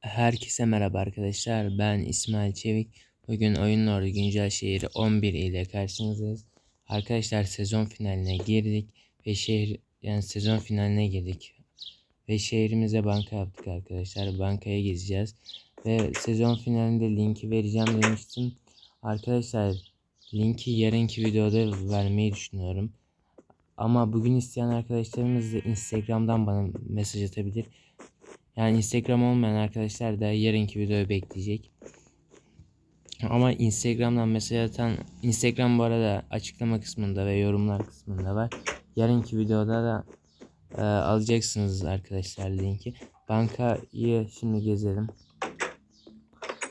Herkese merhaba arkadaşlar. Ben İsmail Çevik. Bugün Oyun Ordu Güncel Şehri 11 ile karşınızdayız. Arkadaşlar sezon finaline girdik ve şehir yani sezon finaline girdik. Ve şehrimize banka yaptık arkadaşlar. Bankaya gideceğiz. Ve sezon finalinde linki vereceğim demiştim. Arkadaşlar linki yarınki videoda vermeyi düşünüyorum. Ama bugün isteyen arkadaşlarımız da Instagram'dan bana mesaj atabilir. Yani Instagram olmayan arkadaşlar da yarınki videoyu bekleyecek. Ama Instagram'dan mesaj atan Instagram bu arada açıklama kısmında ve yorumlar kısmında var. Yarınki videoda da e, alacaksınız arkadaşlar linki. Bankayı şimdi gezelim.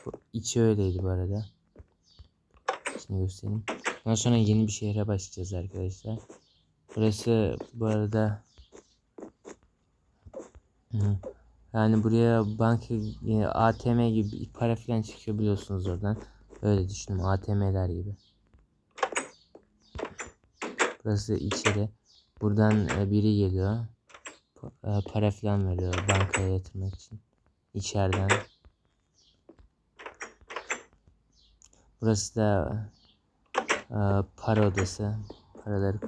Bu, içi öyleydi bu arada. Şimdi göstereyim. Ondan sonra yeni bir şehre başlayacağız arkadaşlar. Burası bu arada Hı. Yani buraya banka e, ATM gibi para falan çıkıyor biliyorsunuz oradan. Öyle düşünün ATM'ler gibi. Burası içeri. Buradan e, biri geliyor. E, para falan veriyor bankaya yatırmak için. İçeriden. Burası da para odası. Paraları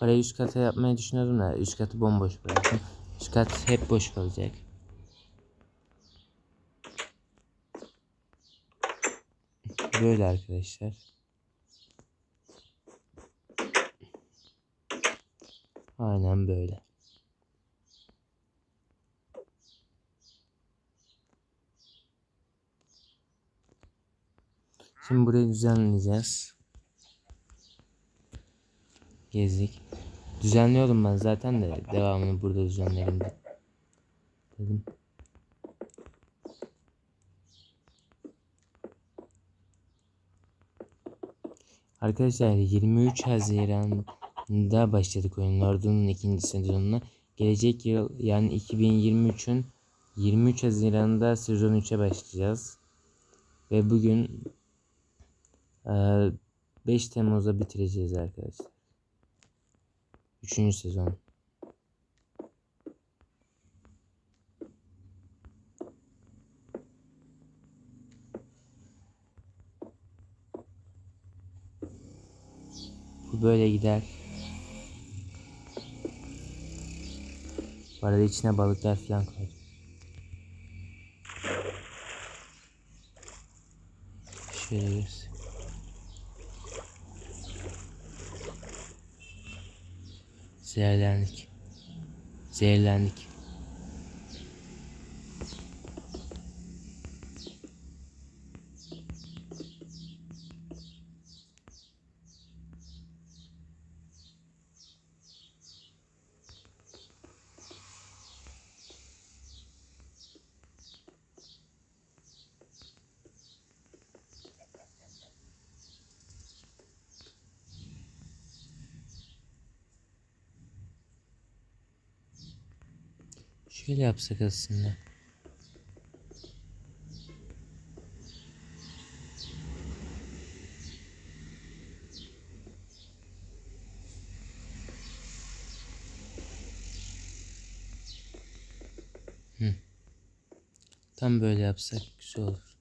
parayı üst kata yapmayı düşünüyordum da üst katı bomboş bıraktım. Üst kat hep boş kalacak. Böyle arkadaşlar. Aynen böyle. Şimdi burayı düzenleyeceğiz. Gezdik. Düzenliyordum ben zaten de devamını burada düzenlerim dedim. Arkadaşlar 23 Haziran'da başladık oyun Lord'un ikinci sezonuna. Gelecek yıl yani 2023'ün 23 Haziran'da sezon 3'e başlayacağız. Ve bugün 5 Temmuz'da bitireceğiz arkadaşlar. 3. sezon. Bu böyle gider. Bu arada içine balıklar falan koydum. Şöyle göstereyim. Zehirlendik. Zehirlendik. Şöyle yapsak aslında. Hı. Tam böyle yapsak güzel olur.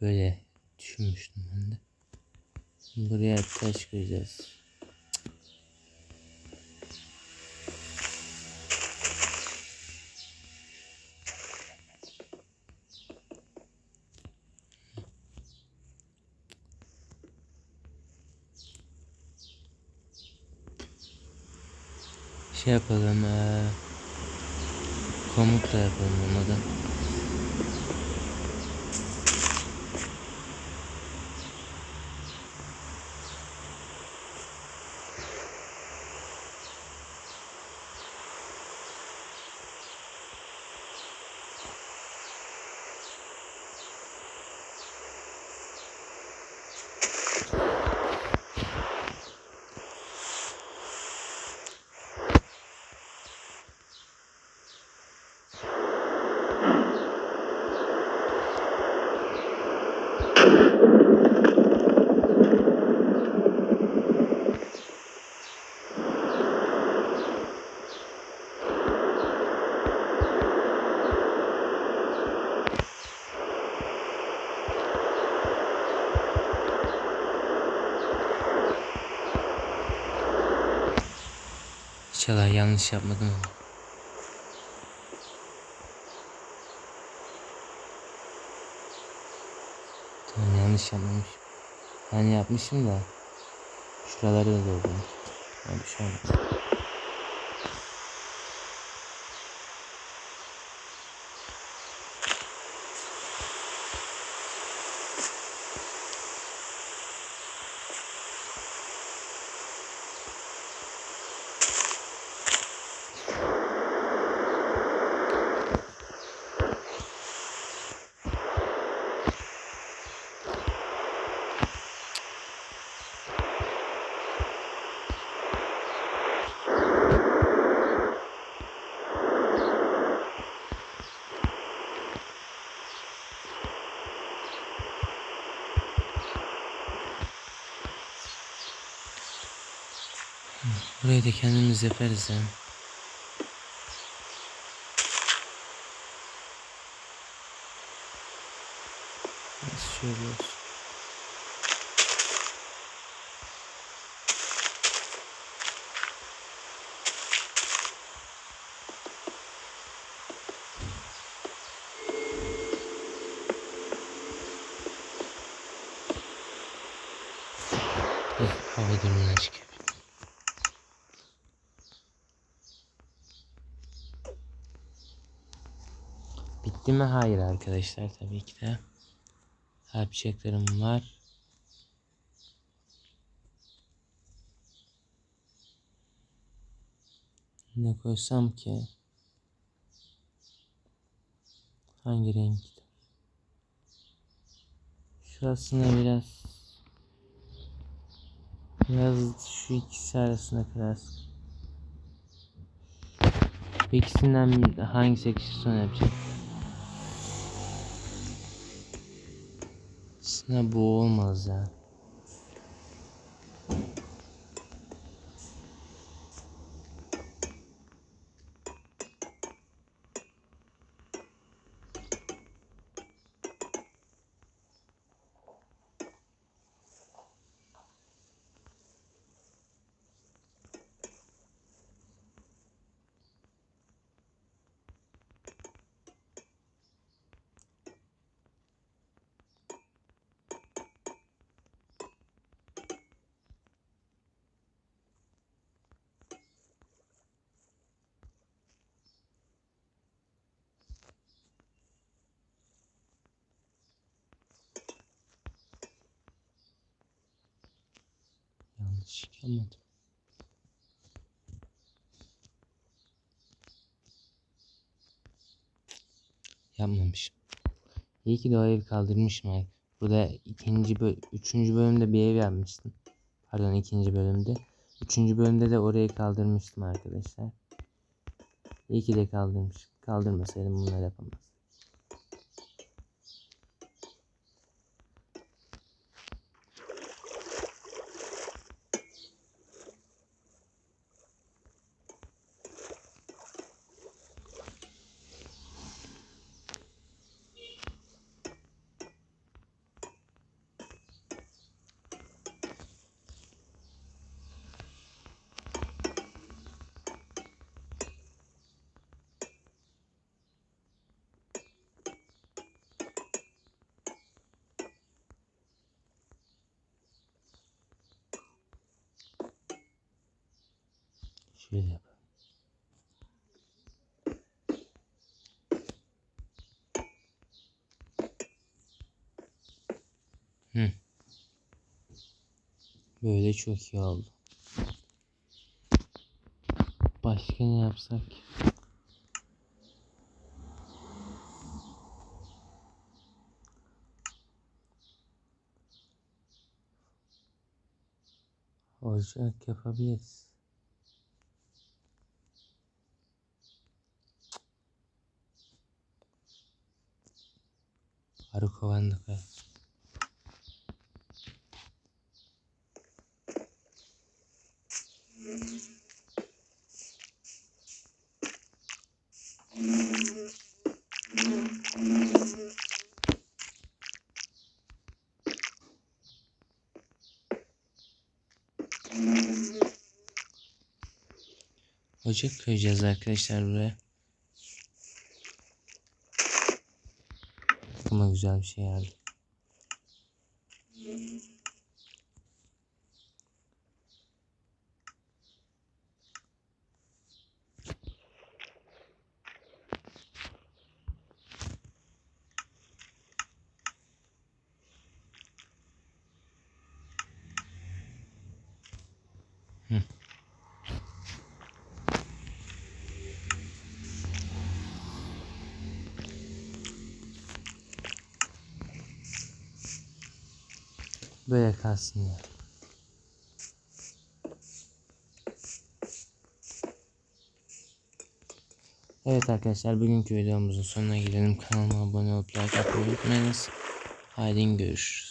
Böyle düşünmüştüm ben de. Buraya taş koyacağız. Şey yapalım. Ee, komut da yapalım ona İnşallah yanlış yapmadım ama. Tamam yanlış yapmamış. Ben yapmışım da. Şuraları da doldurmuş. Ama bir şey olmadı. Burayı da kendimiz yaparız ya. Nasıl şöyle olsun. Hava durumuna çıkıyor. Bitti mi? Hayır arkadaşlar tabii ki de. Yapacaklarım var. Ne koysam ki? Hangi renk? Şurasına biraz biraz şu ikisi arasında bu ikisinden hangisi yakışırsa onu yapacağım. Aslında bu olmaz ya. Yanlış yapmadım. Yapmamışım. İyi ki de o evi kaldırmışım. ay. Burada ikinci böl üçüncü bölümde bir ev yapmıştım. Pardon ikinci bölümde. Üçüncü bölümde de orayı kaldırmıştım arkadaşlar. İyi ki de kaldırmışım. Kaldırmasaydım bunları yapamazdım. Şöyle yapalım. Hı. Böyle çok iyi oldu. Başka ne yapsak? Ocak yapabiliriz. అరుకోవందుకు Ocak koyacağız arkadaşlar buraya. Ama güzel bir şey yani. Böyle kalsın ya. Evet arkadaşlar bugünkü videomuzun sonuna gelelim. Kanalıma abone olup like atmayı unutmayınız. Haydi görüşürüz.